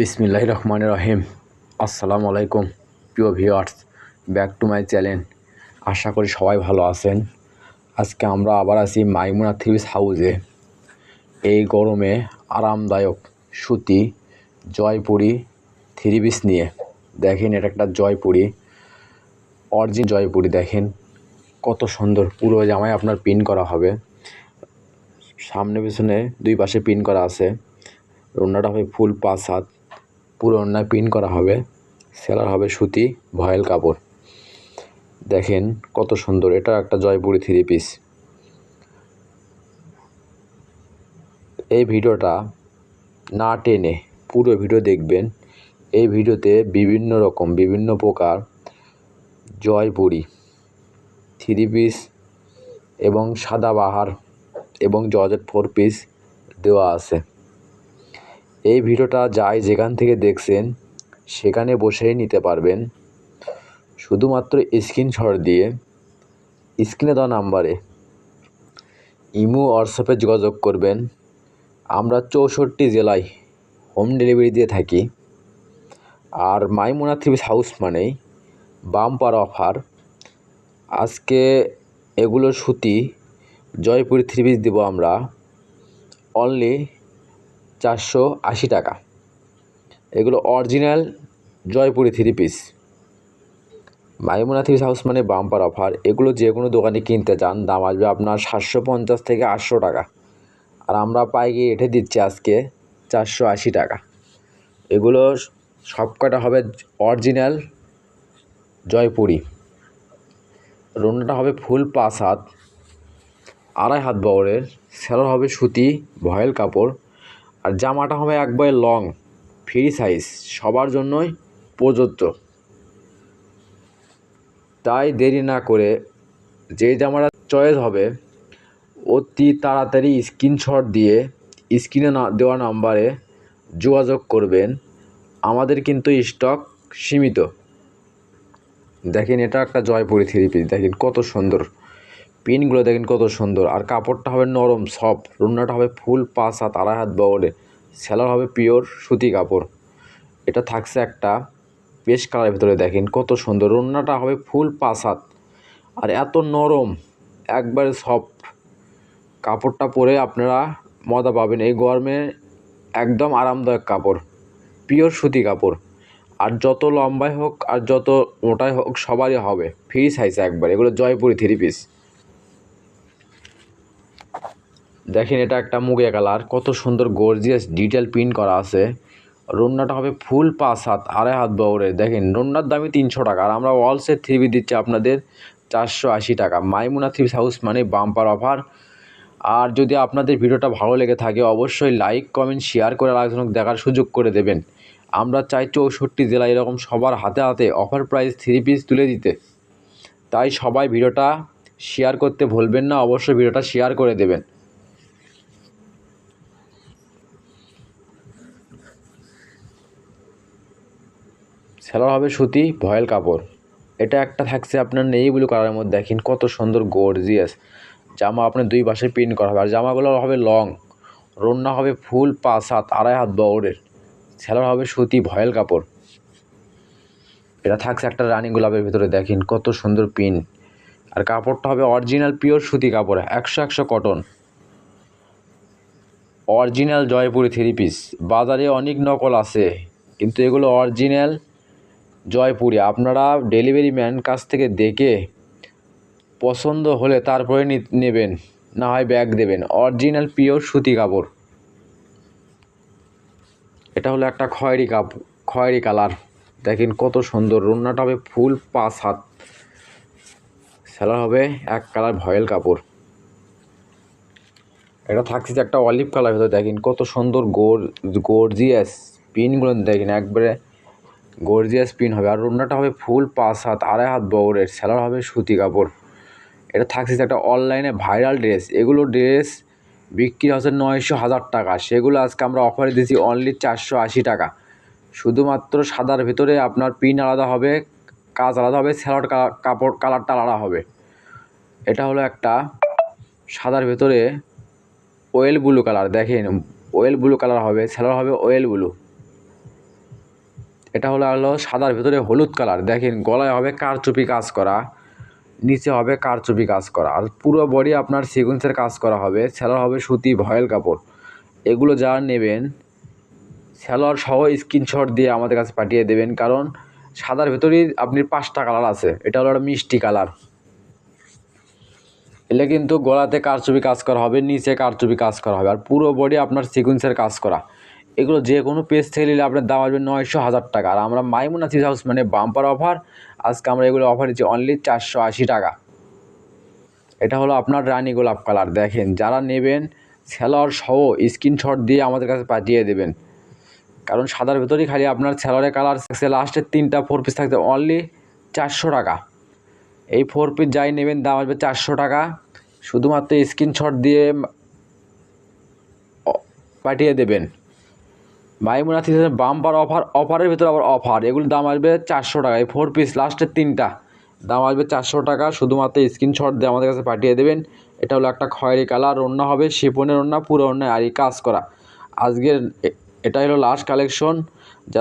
বিসমিল্লাহ রহমান রহিম। আসসালামু আলাইকুম, প্রিয় viewers, back to my channel. আশা করি সবাই ভালো আছেন। আজকে আমরা আবার আছি মাইমুনা থ্রিস হাউসে। এই গরমে আরামদায়ক সুতি জয়পুরি থ্রি পিস নিয়ে। দেখেন, এটা একটা জয়পুরি অরিজিন জয়পুরি দেখেন। কত সুন্দর, পুরো জামায় আপনার পিন করা হবে। সামনে পিছনে দুই পাশে পিন করা আছে। ওড়নাটা হবে ফুল পাঁচ হাত। পুরো ওড়নায় পিন করা হবে। সেলার হবে সুতি, ভয়েল কাপড়। দেখেন কত সুন্দর, এটা একটা জয়পুরি থ্রি পিস এই ভিডিওটা না টেনে পুরো ভিডিও দেখবেন। এই ভিডিওতে বিভিন্ন রকম, বিভিন্ন প্রকার জয়পুরি থ্রি পিস এবং সাদা বাহার এবং জর্জেট ফোর পিস দেওয়া আছে। এই ভিডিওটা যাই যেখান থেকে দেখছেন, সেখানে বসেই নিতে পারবেন। শুধুমাত্র স্ক্রিনশট দিয়ে স্ক্রিনে দেওয়া নাম্বারে ইমো হোয়াটসঅ্যাপে যোগাযোগ করবেন। আমরা চৌষট্টি জেলায় হোম ডেলিভারি দিয়ে থাকি। আর মাইমোনা থ্রিপিস হাউস মানেই বাম্পার অফার আজকে এগুলো সুতি, জয়পুরি থ্রি পিস দেবো আমরা। অনলি চারশো আশি টাকা। এগুলো original Jaipuri three piece Maimuna three house মানে বাম্পার অফার এগুলো যে কোনো দোকানে কিনতে চান, দাম আসবে আপনার সাতশো পঞ্চাশ থেকে আটশো টাকা। আর আমরা পাইকি এঠে দিচ্ছি আজকে চারশো আশি টাকা। এগুলো সব কটা হবে অরিজিনাল জয়পুরি। রোনাটা হবে ফুল পাঁচ হাত, আড়াই হাত বহরের। সেলার হবে সুতি, ভয়েল কাপড়। আর জামাটা হবে একবারে লং ফ্রি সাইজ সবার জন্যই প্রযোজ্য। তাই দেরি না করে যে জামাটা চয়েস হবে, অতি তাড়াতাড়ি স্ক্রিনশট দিয়ে স্ক্রিনে না, দেওয়া নাম্বারে যোগাযোগ করবেন। আমাদের কিন্তু স্টক সীমিত। দেখেন এটা একটা জয়পুরি থ্রি পিস দেখেন কত সুন্দর। পিনগুলো দেখেন কত সুন্দর। আর কাপড়টা হবে নরম সফট রুন্নাটা হবে ফুল পাঁচ হাত আড়াই হাত বগলে সেলার হবে পিওর সুতি কাপড়। এটা থাকছে একটা পেস্ট কালারের ভিতরে দেখেন, কত সুন্দর। রুন্নাটা হবে ফুল পাঁচ হাত। আর এত নরম, একবারে সফট কাপড়টা পরে আপনারা মজা পাবেন। এই গরমে একদম আরামদায়ক কাপড় পিওর সুতি কাপড়। আর যত লম্বাই হোক আর যত মোটাই হোক, সবারই হবে। ফ্রি সাইজ একবার। এগুলো জয়পুরি থ্রি পিস দেখেন এটা একটা মুগে কালার, কত সুন্দর গর্জিয়াস ডিটেল প্রিন্ট করা আছে। রন্নাটা হবে ফুল পাঁচ হাত, আড়াই হাত বহরে। দেখেন, রন্নার দামই তিনশো টাকা, আর আমরা অলসের থ্রি বি দিচ্ছি আপনাদের চারশো আশি টাকা। মাইমুনা থ্রি হাউস মানে বাম্পার অফার আর যদি আপনাদের ভিডিওটা ভালো লেগে থাকে, অবশ্যই লাইক কমেন্ট শেয়ার করে আরেকজনক দেখার সুযোগ করে দেবেন। আমরা চাই চৌষট্টি জেলায় এরকম সবার হাতে হাতে অফার প্রাইস থ্রি পিস তুলে দিতে। তাই সবাই ভিডিওটা শেয়ার করতে ভুলবেন না, অবশ্যই ভিডিওটা শেয়ার করে দেবেন। সেলার হবে সুতি ভয়েল কাপড়। এটা একটা থাকছে আপনার নেই ব্লু কালারের মধ্যে। দেখেন কত সুন্দর গর্জিয়াস জামা আপনার দুই পাশে প্রিন্ট করা হবে। আর জামাগুলো হবে লং রন্না হবে ফুল পাঁচ হাত, আড়াই হাত বহরের সেলার হবে সুতি ভয়েল কাপড়। এটা থাকছে একটা রানি গোলাপের ভিতরে। দেখেন কত সুন্দর পিন আর কাপড়টা হবে অরিজিনাল পিওর সুতি কাপড়। একশো একশো cotton original Jaipuri three piece বাজারে অনেক নকল আছে। কিন্তু এগুলো অরিজিনাল জয়পুরি। আপনারা ডেলিভারি ম্যান কাছ থেকে দেখে পছন্দ হলে তারপরে নেবেন, না হয় ব্যাগ দেবেন। অরিজিনাল পিওর সুতি কাপড়। এটা হলো একটা খয়েরি কাপ খয়েরি কালার। দেখেন কত সুন্দর। রান্নাটা হবে ফুল পাঁচ হাত। সেলার হবে এক কালার ভয়েল কাপড়। এটা থাকছে একটা অলিভ কালার ভেতরে। দেখেন কত সুন্দর গোর গর্জিয়াস পিনগুলো দেখেন। একবারে গর্জিয়াস পিন হবে আর রান্নাটা হবে ফুল পাঁচ হাত আড়াই হাত বহরের সেলার হবে সুতি কাপড়। এটা থাকছে একটা অনলাইনে ভাইরাল ড্রেস, এগুলো ড্রেস বিক্রি হচ্ছে নয়শো হাজার টাকা, সেগুলো আজকে আমরা অফারে দিয়েছি অনলি চারশো আশি টাকা। শুধুমাত্র সাদার ভিতরে আপনার পিন আলাদা হবে, কাজ আলাদা হবে স্যালাড কাপড়, কালারটা আলাদা হবে। এটা হলো একটা সাদার ভেতরে ওয়েল ব্লু কালার দেখেন ওয়েল ব্লু কালার হবে স্যালার হবে ওয়েল ব্লু এটা হলো হলো সাদার ভিতরে হলুদ কালার। দেখেন, গলায় হবে কারচুপি কাজ করা, নিচে হবে কারচুপি কাজ করা। আর পুরো বডি আপনার সিকুয়েন্সের কাজ করা হবে। সেলার হবে সুতি, ভয়েল কাপড়। এগুলো যারা নেবেন সেলোয়ার সহ স্ক্রিনশট দিয়ে আমাদের কাছে পাঠিয়ে দেবেন। কারণ সাদার ভেতরেই আপনি পাঁচটা কালার আছে। এটা হলো একটা মিষ্টি কালার। এলে কিন্তু গলাতে কারচুপি কাজ করা হবে, নিচে কারচুপি কাজ করা হবে। আর পুরো বডি আপনার সিকুয়েন্সের কাজ করা। এগুলো যে কোনো পেজ থেকে নিলে আপনার দাম আসবে নয়শো হাজার টাকা। আর আমরা মাইমুনা চিজ হাউস মানে বাম্পার অফার আজকে আমরা এগুলো অফার দিচ্ছি অনলি চারশো আশি টাকা। এটা হলো আপনার রানী গোলাপ কালার দেখেন, যারা নেবেন সেলার সহ স্ক্রিনশট দিয়ে আমাদের কাছে পাঠিয়ে দেবেন। কারণ সাদার ভেতরেই খালি আপনার স্যালোয়ারের কালার লাস্টের তিনটা ফোর পিস থাকতে অনলি চারশো টাকা। এই ফোর পিস যাই নেবেন, দাম আসবে চারশো টাকা। শুধুমাত্র স্ক্রিনশট দিয়ে পাঠিয়ে দেবেন। মাইমুনা থিসের বাম্পার অফার অফারের ভিতরে আবার অফার এগুলোর দাম আসবে চারশো টাকা। এই ফোর পিস লাস্টের তিনটা। দাম আসবে চারশো টাকা। শুধুমাত্র স্ক্রিনশট দিয়ে আমাদের কাছে পাঠিয়ে দেবেন। এটা হলো একটা খয়েরি কালার অন্য হবে শিপনের অন্য পুরো অন্য আর কাজ করা। আজকের এটা হলো লাস্ট কালেকশন যারা